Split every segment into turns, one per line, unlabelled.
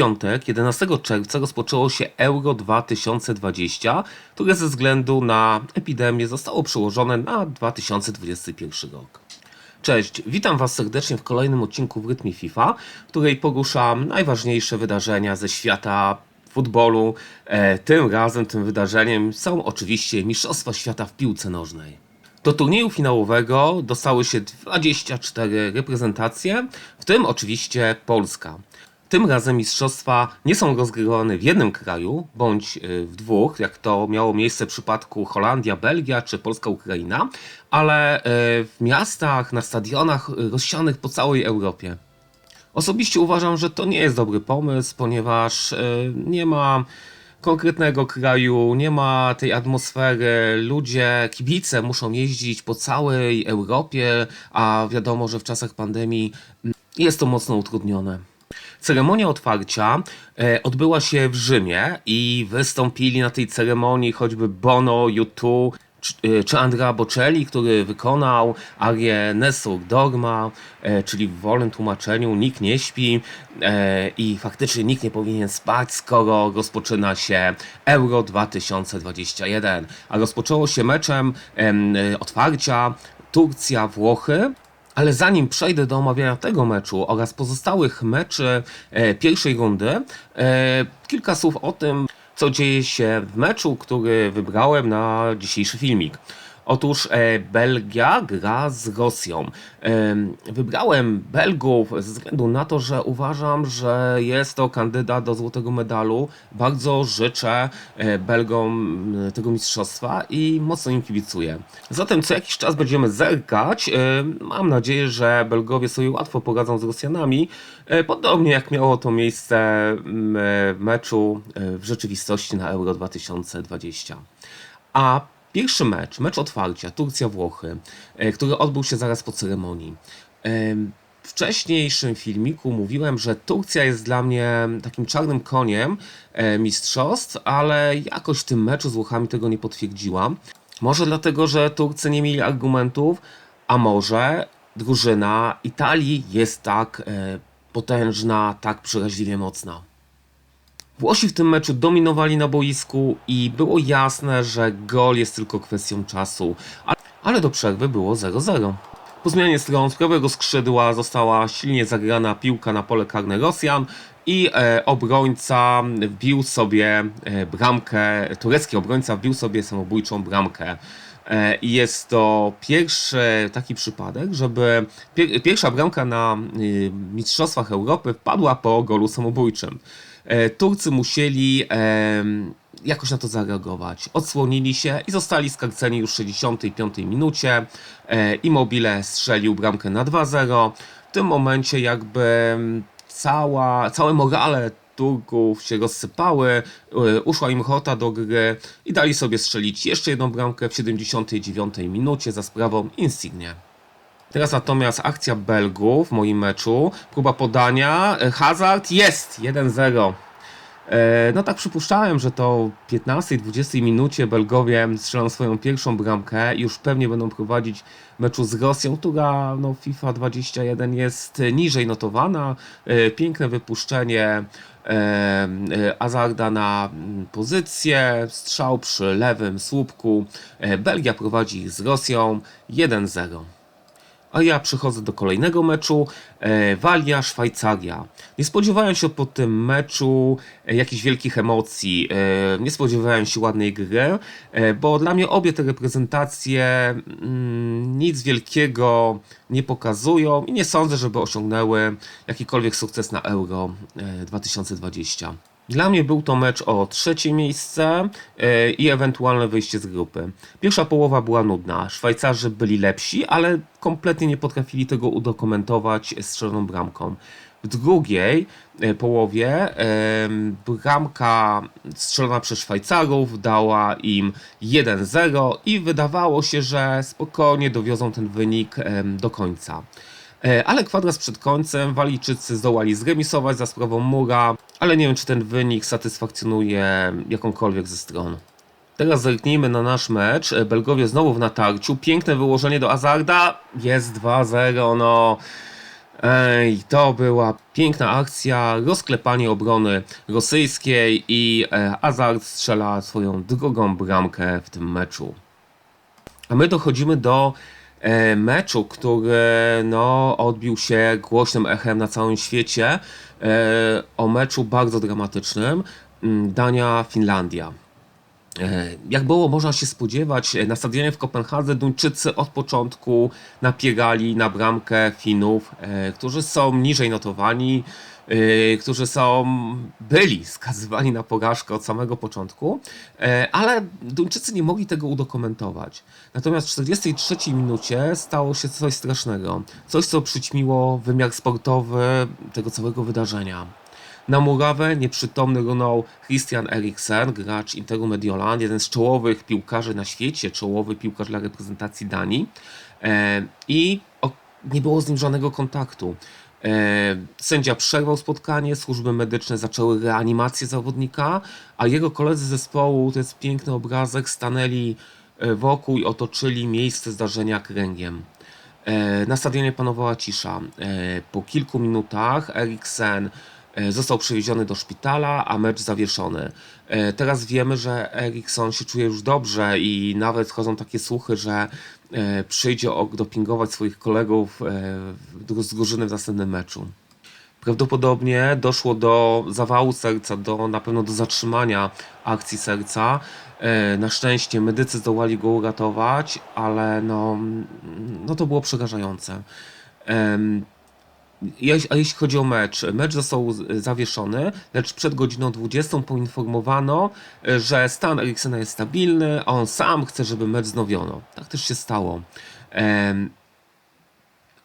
piątek, 11 czerwca, rozpoczęło się Euro 2020, które ze względu na epidemię zostało przełożone na 2021 rok. Cześć, witam Was serdecznie w kolejnym odcinku w Rytmie FIFA, w której poruszam najważniejsze wydarzenia ze świata futbolu. E, tym razem, tym wydarzeniem są oczywiście Mistrzostwa Świata w piłce nożnej. Do turnieju finałowego dostały się 24 reprezentacje, w tym oczywiście Polska. Tym razem mistrzostwa nie są rozgrywane w jednym kraju, bądź y, w dwóch, jak to miało miejsce w przypadku Holandia, Belgia czy Polska, Ukraina, ale y, w miastach, na stadionach y, rozsianych po całej Europie. Osobiście uważam, że to nie jest dobry pomysł, ponieważ nie ma konkretnego kraju, nie ma tej atmosfery. Ludzie, kibice muszą jeździć po całej Europie, a wiadomo, że w czasach pandemii mm, jest to mocno utrudnione. Ceremonia otwarcia e, odbyła się w Rzymie i wystąpili na tej ceremonii choćby Bono, U2 czy, e, czy Andrea Bocelli, który wykonał arię Nesur Dogma, e, czyli w wolnym tłumaczeniu nikt nie śpi i faktycznie nikt nie powinien spać, skoro rozpoczyna się Euro 2021. A rozpoczęło się meczem em, otwarcia Turcja-Włochy. Ale zanim przejdę do omawiania tego meczu oraz pozostałych meczy e, pierwszej rundy, e, kilka słów o tym, co dzieje się w meczu, który wybrałem na dzisiejszy filmik. Otóż e, Belgia gra z Rosją. E, wybrałem Belgów ze względu na to, że uważam, że jest to kandydat do złotego medalu. Bardzo życzę e, Belgom tego mistrzostwa i mocno im kibicuję. Zatem co jakiś czas będziemy zerkać. Mam nadzieję, że Belgowie sobie łatwo poradzą z Rosjanami. Podobnie jak miało to miejsce w meczu w rzeczywistości na Euro 2020. A Pierwszy mecz, mecz otwarcia, Turcja-Włochy, e, który odbył się zaraz po ceremonii. W wcześniejszym filmiku mówiłem, że Turcja jest dla mnie takim czarnym koniem e, mistrzostw, ale jakoś w tym meczu z Włochami tego nie potwierdziłam. Może dlatego, że Turcy nie mieli argumentów, a może drużyna Italii jest tak e, potężna, tak przeraźliwie mocna. Włosi w tym meczu dominowali na boisku i było jasne, że gol jest tylko kwestią czasu, ale do przerwy było 0-0. Po zmianie stron z prawego skrzydła została silnie zagrana piłka na pole karne Rosjan i e, obrońca wbił sobie e, bramkę, turecki obrońca wbił sobie samobójczą bramkę. E, I jest to pierwszy taki przypadek, żeby pier pierwsza bramka na y, Mistrzostwach Europy wpadła po golu samobójczym. E, Turcy musieli jakoś na to zareagować. Odsłonili się i zostali skarceni już w 65 minucie. E, Immobile strzelił bramkę na 2-0. W tym momencie jakby cała, całe morale Turków się rozsypały, e, uszła im chota do gry i dali sobie strzelić jeszcze jedną bramkę w 79 minucie za sprawą Insigne. Teraz natomiast akcja Belgów w moim meczu. Próba podania. E, Hazard jest 1-0. E, no tak przypuszczałem, że to w 15-20 minucie Belgowie strzelą swoją pierwszą bramkę i już pewnie będą prowadzić meczu z Rosją, która no, FIFA 21 jest niżej notowana. E, piękne wypuszczenie Azarda na mm, pozycję, strzał przy lewym słupku. Belgia prowadzi z Rosją 1-0. A ja przechodzę do kolejnego meczu. E, Walia, Szwajcaria. Nie spodziewałem się po tym meczu e, jakichś wielkich emocji. E, nie spodziewałem się ładnej gry, e, bo dla mnie obie te reprezentacje mm, nic wielkiego nie pokazują i nie sądzę, żeby osiągnęły jakikolwiek sukces na Euro 2020. Dla mnie był to mecz o trzecie miejsce e, i ewentualne wyjście z grupy. Pierwsza połowa była nudna. Szwajcarzy byli lepsi, ale kompletnie nie potrafili tego udokumentować strzeloną bramką. W drugiej e, połowie bramka strzelona przez Szwajcarów dała im 1-0 i wydawało się, że spokojnie dowiozą ten wynik do końca. E, ale kwadras przed końcem Walijczycy zdołali zremisować za sprawą Mura, ale nie wiem czy ten wynik satysfakcjonuje jakąkolwiek ze stron. Teraz zerknijmy na nasz mecz. E, Belgowie znowu w natarciu. Piękne wyłożenie do Azarda. Jest 2-0, no... Ej, to była piękna akcja, rozklepanie obrony rosyjskiej i e, Hazard strzela swoją drugą bramkę w tym meczu. A my dochodzimy do meczu, który no, odbił się głośnym echem na całym świecie. E, o meczu bardzo dramatycznym. mm, Dania-Finlandia. E, Jak było można się spodziewać, e, na stadionie w Kopenhadze Duńczycy od początku napiegali na bramkę Finów, e, którzy są niżej notowani, e, którzy są byli skazywani na porażkę od samego początku, e, ale Duńczycy nie mogli tego udokumentować. Natomiast w 43 minucie stało się coś strasznego, coś co przyćmiło wymiar sportowy tego całego wydarzenia. Na murawę nieprzytomny runął Christian Eriksen, gracz Interu Mediolan, jeden z czołowych piłkarzy na świecie, czołowy piłkarz dla reprezentacji Danii. E, I nie było z nim żadnego kontaktu. E, sędzia przerwał spotkanie, służby medyczne zaczęły reanimację zawodnika, a jego koledzy zespołu, to jest piękny obrazek, stanęli e, wokół i otoczyli miejsce zdarzenia kręgiem. E, Na stadionie panowała cisza. Po kilku minutach Eriksen został przewieziony do szpitala, a mecz zawieszony. Teraz wiemy, że Erikson się czuje już dobrze i nawet chodzą takie słuchy, że przyjdzie dopingować swoich kolegów e, z drużyny w następnym meczu. Prawdopodobnie doszło do zawału serca, do, na pewno do zatrzymania akcji serca. E, Na szczęście medycy zdołali go uratować, ale no, no to było przerażające. A jeśli chodzi o mecz, mecz został zawieszony, lecz przed godziną 20 poinformowano, że stan Eriksena jest stabilny, a on sam chce, żeby mecz znowiono. Tak też się stało.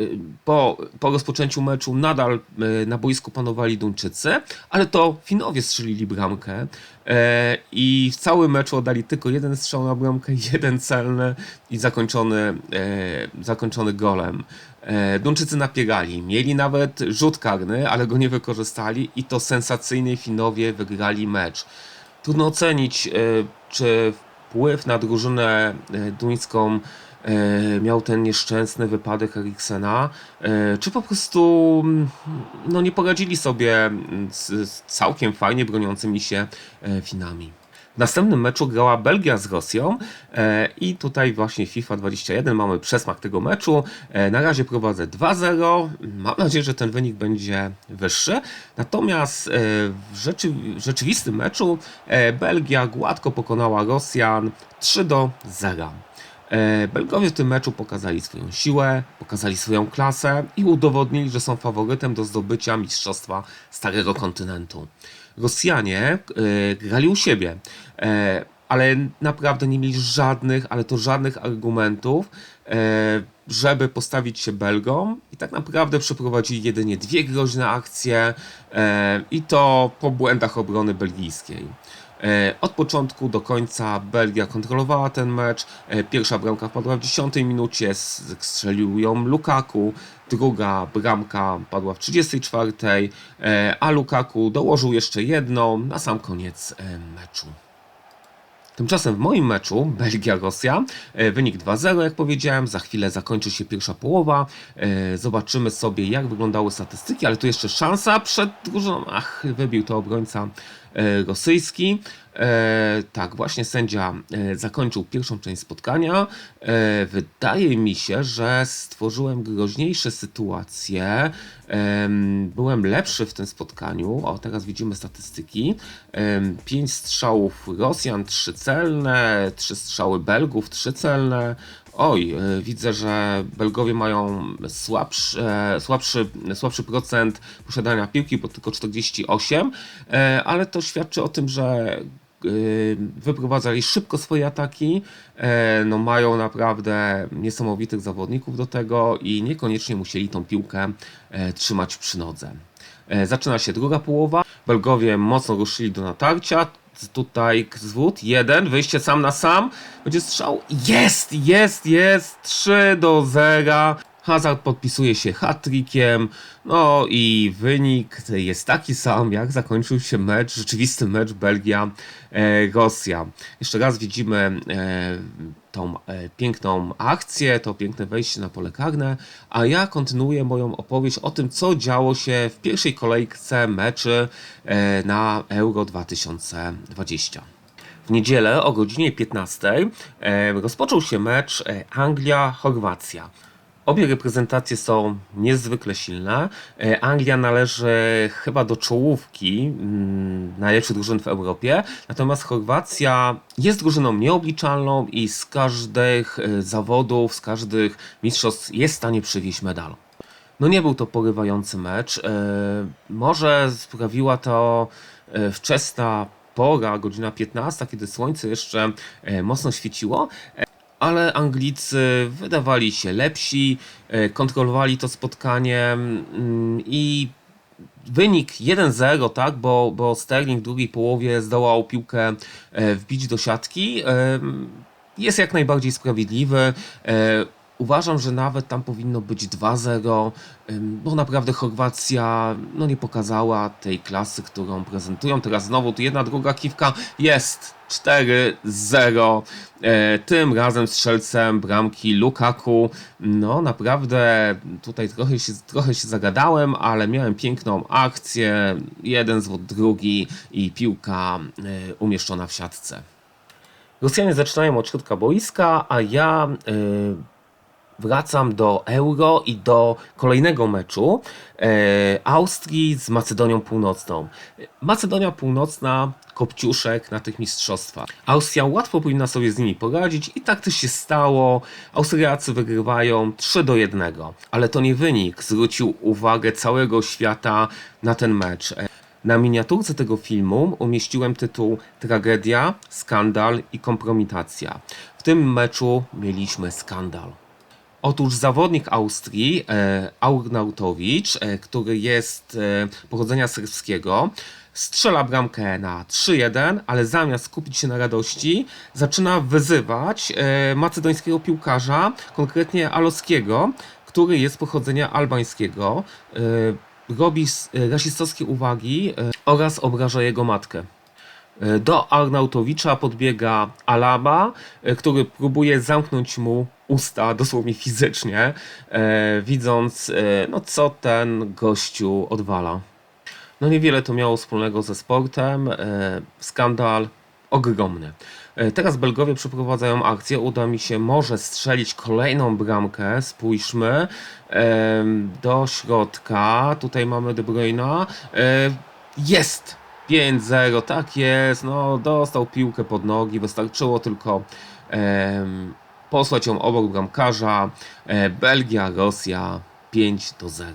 Y, po, po rozpoczęciu meczu nadal y, na boisku panowali Duńczycy, ale to Finowie strzelili bramkę e, i w całym meczu oddali tylko jeden strzał na bramkę, jeden celny i zakończony, e, zakończony golem. E, Duńczycy napiegali, mieli nawet rzut karny, ale go nie wykorzystali i to sensacyjnie Finowie wygrali mecz. Trudno ocenić, czy wpływ na drużynę duńską miał ten nieszczęsny wypadek Eriksena, e, czy po prostu mm, no, nie poradzili sobie z, całkiem fajnie broniącymi się e, Finami. W następnym meczu grała Belgia z Rosją e, i tutaj właśnie FIFA 21 mamy przesmak tego meczu. E, na razie prowadzę 2-0. Mam nadzieję, że ten wynik będzie wyższy. Natomiast e, w, rzeczy, w rzeczywistym meczu e, Belgia gładko pokonała Rosjan 3 do 0. E, Belgowie w tym meczu pokazali swoją siłę, pokazali swoją klasę i udowodnili, że są faworytem do zdobycia mistrzostwa Starego Kontynentu. Rosjanie e, grali u siebie, e, ale naprawdę nie mieli żadnych, ale to żadnych argumentów, żeby postawić się Belgom i tak naprawdę przeprowadzili jedynie dwie groźne akcje i to po błędach obrony belgijskiej. E, Od początku do końca Belgia kontrolowała ten mecz. E, Pierwsza bramka wpadła w 10 minucie, strzelił ją Lukaku. Druga bramka padła w 34, e, a Lukaku dołożył jeszcze jedną na sam koniec meczu. Tymczasem w moim meczu Belgia-Rosja wynik 2-0, jak powiedziałem. Za chwilę zakończy się pierwsza połowa. Zobaczymy sobie, jak wyglądały statystyki, ale tu jeszcze szansa przed drużyną. Ach, wybił to obrońca rosyjski. E, tak, właśnie sędzia e, zakończył pierwszą część spotkania. E, wydaje mi się, że stworzyłem groźniejsze sytuacje. Em, byłem lepszy w tym spotkaniu. O, teraz widzimy statystyki. Em, Pięć strzałów Rosjan, trzy celne, trzy strzały Belgów, trzy celne. Oj, e, widzę, że Belgowie mają słabszy, e, słabszy, słabszy procent posiadania piłki, bo tylko 48, e, ale to świadczy o tym, że y, wyprowadzali szybko swoje ataki, e, no mają naprawdę niesamowitych zawodników do tego i niekoniecznie musieli tą piłkę e, trzymać przy nodze. E, Zaczyna się druga połowa. Belgowie mocno ruszyli do natarcia. Tutaj zwód, jeden, wyjście sam na sam. Będzie strzał. Jest, jest, jest. 3 do 0. Hazard podpisuje się hat-trickiem. No i wynik jest taki sam, jak zakończył się mecz, rzeczywisty mecz Belgia-Rosja. Jeszcze raz widzimy e, tą e, piękną akcję, to piękne wejście na pole karne, a ja kontynuuję moją opowieść o tym, co działo się w pierwszej kolejce meczy e, na Euro 2020. W niedzielę o godzinie 15 e, rozpoczął się mecz Anglia-Chorwacja. Obie reprezentacje są niezwykle silne. E, Anglia należy chyba do czołówki mm, najlepszych drużyn w Europie, natomiast Chorwacja jest drużyną nieobliczalną i z każdych e, zawodów, z każdych mistrzostw jest w stanie przywieźć medal. No nie był to porywający mecz. E, Może sprawiła to wczesna pora, godzina 15, kiedy słońce jeszcze mocno świeciło, ale Anglicy wydawali się lepsi, e, kontrolowali to spotkanie mm, i wynik 1-0, tak, bo, bo Sterling w drugiej połowie zdołał piłkę e, wbić do siatki, e, jest jak najbardziej sprawiedliwy. Uważam, że nawet tam powinno być 2-0, ym, bo naprawdę Chorwacja no, nie pokazała tej klasy, którą prezentują. Teraz znowu tu jedna druga kiwka jest 4-0. E, tym razem strzelcem bramki Lukaku. No naprawdę tutaj trochę się, trochę się zagadałem, ale miałem piękną akcję. Jeden zwód, drugi i piłka e, umieszczona w siatce. Rosjanie zaczynają od środka boiska, a ja y, wracam do Euro i do kolejnego meczu e, Austrii z Macedonią Północną. Macedonia Północna, kopciuszek na tych mistrzostwach. Austria łatwo powinna sobie z nimi poradzić i tak też się stało. Austriacy wygrywają 3 do 1, ale to nie wynik zwrócił uwagę całego świata na ten mecz. E, na miniaturce tego filmu umieściłem tytuł Tragedia, skandal i kompromitacja. W tym meczu mieliśmy skandal. Otóż zawodnik Austrii, e, Aurnautowicz, e, który jest e, pochodzenia serbskiego, strzela bramkę na 3-1, ale zamiast skupić się na radości, zaczyna wyzywać macedońskiego piłkarza, konkretnie Aloskiego, który jest pochodzenia albańskiego. Robi rasistowskie uwagi oraz obraża jego matkę. E, Do Arnautowicza podbiega Alaba, e, który próbuje zamknąć mu usta, dosłownie fizycznie, e, widząc, no, co ten gościu odwala. No niewiele to miało wspólnego ze sportem. Skandal ogromny. Teraz Belgowie przeprowadzają akcję. Uda mi się może strzelić kolejną bramkę. Spójrzmy do środka. Tutaj mamy De Bruyne'a. Jest! 5-0, tak jest. No, dostał piłkę pod nogi. Wystarczyło tylko posłać ją obok bramkarza. E, Belgia, Rosja 5 do 0.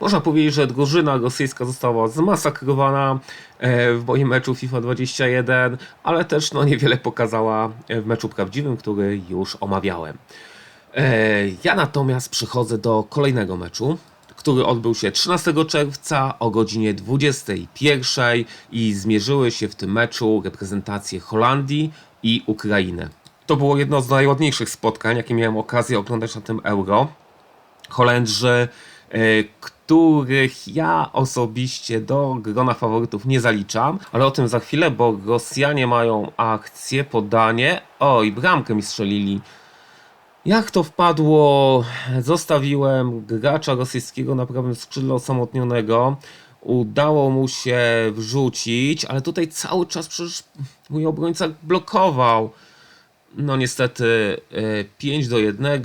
Można powiedzieć, że drużyna rosyjska została zmasakrowana e, w moim meczu FIFA 21, ale też no, niewiele pokazała e, w meczu prawdziwym, który już omawiałem. E, Ja natomiast przychodzę do kolejnego meczu, który odbył się 13 czerwca o godzinie 21 i zmierzyły się w tym meczu reprezentacje Holandii i Ukrainy. To było jedno z najładniejszych spotkań, jakie miałem okazję oglądać na tym Euro. Holendrzy, e, których ja osobiście do grona faworytów nie zaliczam, ale o tym za chwilę, bo Rosjanie mają akcję, podanie. Oj, bramkę mi strzelili. Jak to wpadło? Zostawiłem gracza rosyjskiego na prawym skrzydle osamotnionego. Udało mu się wrzucić, ale tutaj cały czas przecież mój obrońca blokował. No niestety e, 5 do 1.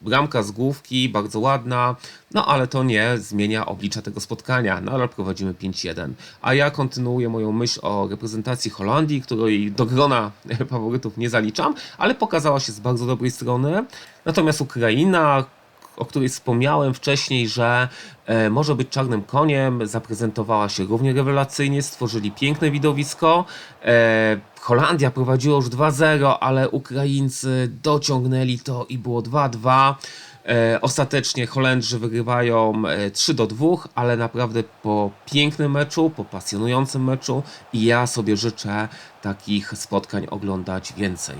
Bramka z główki, bardzo ładna, no ale to nie zmienia oblicza tego spotkania. Nadal prowadzimy 5-1. A ja kontynuuję moją myśl o reprezentacji Holandii, której do grona faworytów nie zaliczam, ale pokazała się z bardzo dobrej strony. Natomiast Ukraina, o której wspomniałem wcześniej, że e, może być czarnym koniem, zaprezentowała się równie rewelacyjnie, stworzyli piękne widowisko. E, Holandia prowadziła już 2-0, ale Ukraińcy dociągnęli to i było 2-2. E, ostatecznie Holendrzy wygrywają e, 3 do 2, ale naprawdę po pięknym meczu, po pasjonującym meczu i ja sobie życzę takich spotkań oglądać więcej.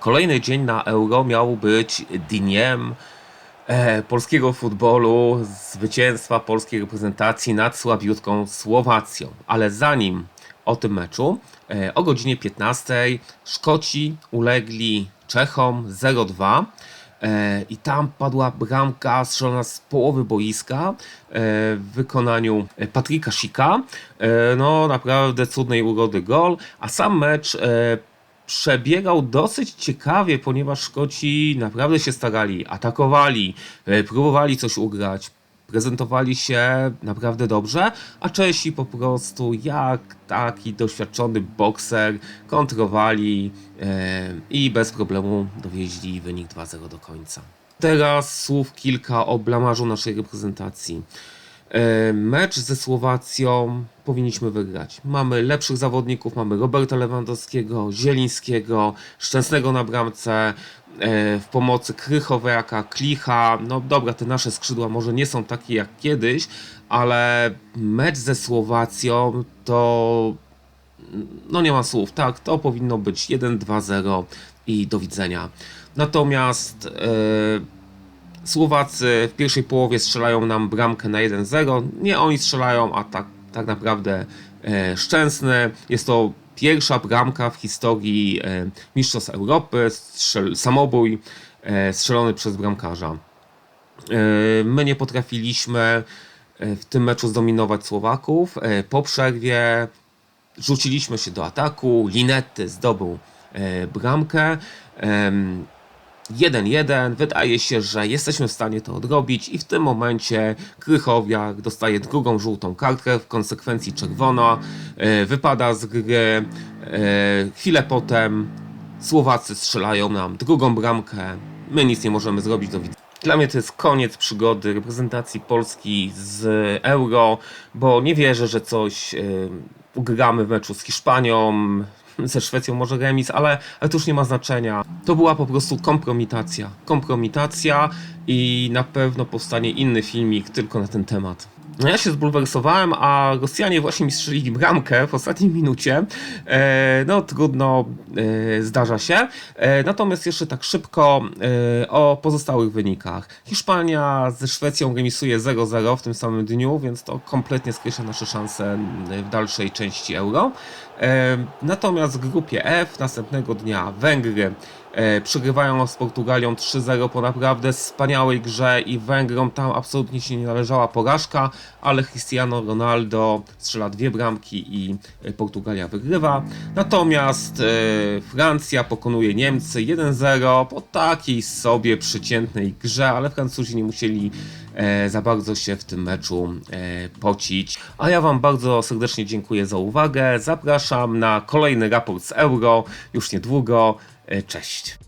Kolejny dzień na Euro miał być dniem polskiego futbolu, zwycięstwa polskiej reprezentacji nad słabiutką Słowacją. Ale zanim o tym meczu. E, O godzinie 15 Szkoci ulegli Czechom 0-2. E, I tam padła bramka strzelona z połowy boiska e, w wykonaniu e, Patryka Sika. E, No, naprawdę cudnej urody gol. A sam mecz e, przebiegał dosyć ciekawie, ponieważ Szkoci naprawdę się starali, atakowali, e, próbowali coś ugrać, prezentowali się naprawdę dobrze, a Czesi po prostu jak taki doświadczony bokser kontrowali e, i bez problemu dowieźli wynik 2-0 do końca. Teraz słów kilka o blamarzu naszej reprezentacji. E, Mecz ze Słowacją powinniśmy wygrać. Mamy lepszych zawodników, mamy Roberta Lewandowskiego, Zielińskiego, Szczęsnego na bramce, e, w pomocy Krychowiaka, Klicha. No dobra, te nasze skrzydła może nie są takie jak kiedyś, ale mecz ze Słowacją to no nie ma słów, tak, to powinno być 1-2-0 i do widzenia. Natomiast e, Słowacy w pierwszej połowie strzelają nam bramkę na 1-0. Nie oni strzelają, a tak, tak naprawdę e, Szczęsny. Jest to pierwsza bramka w historii e, Mistrzostw Europy, strzel, samobój e, strzelony przez bramkarza. My nie potrafiliśmy w tym meczu zdominować Słowaków. Po przerwie rzuciliśmy się do ataku. Linetty zdobył bramkę. Em, 1-1. Wydaje się, że jesteśmy w stanie to odrobić i w tym momencie Krychowiak dostaje drugą żółtą kartkę, w konsekwencji czerwona, e, wypada z gry. E, chwilę potem Słowacy strzelają nam drugą bramkę. My nic nie możemy zrobić do widzenia. Dla mnie to jest koniec przygody reprezentacji Polski z Euro, bo nie wierzę, że coś e, ugramy w meczu z Hiszpanią, ze Szwecją może remis, ale, ale to już nie ma znaczenia. To była po prostu kompromitacja. Kompromitacja i na pewno powstanie inny filmik tylko na ten temat. No ja się zbulwersowałem, a Rosjanie właśnie mi strzelili bramkę w ostatniej minucie. E, no trudno, e, zdarza się. E, natomiast jeszcze tak szybko e, o pozostałych wynikach. Hiszpania ze Szwecją remisuje 0-0 w tym samym dniu, więc to kompletnie skreśla nasze szanse w dalszej części Euro. E, Natomiast w grupie F następnego dnia Węgry e, przegrywają z Portugalią 3-0 po naprawdę wspaniałej grze i Węgrom tam absolutnie się nie należała porażka, ale Cristiano Ronaldo strzela dwie bramki i e, Portugalia wygrywa. Natomiast Francja pokonuje Niemcy 1-0 po takiej sobie przeciętnej grze, ale Francuzi nie musieli za bardzo się w tym meczu e, pocić. A ja Wam bardzo serdecznie dziękuję za uwagę. Zapraszam na kolejny raport z Euro już niedługo. E, Cześć.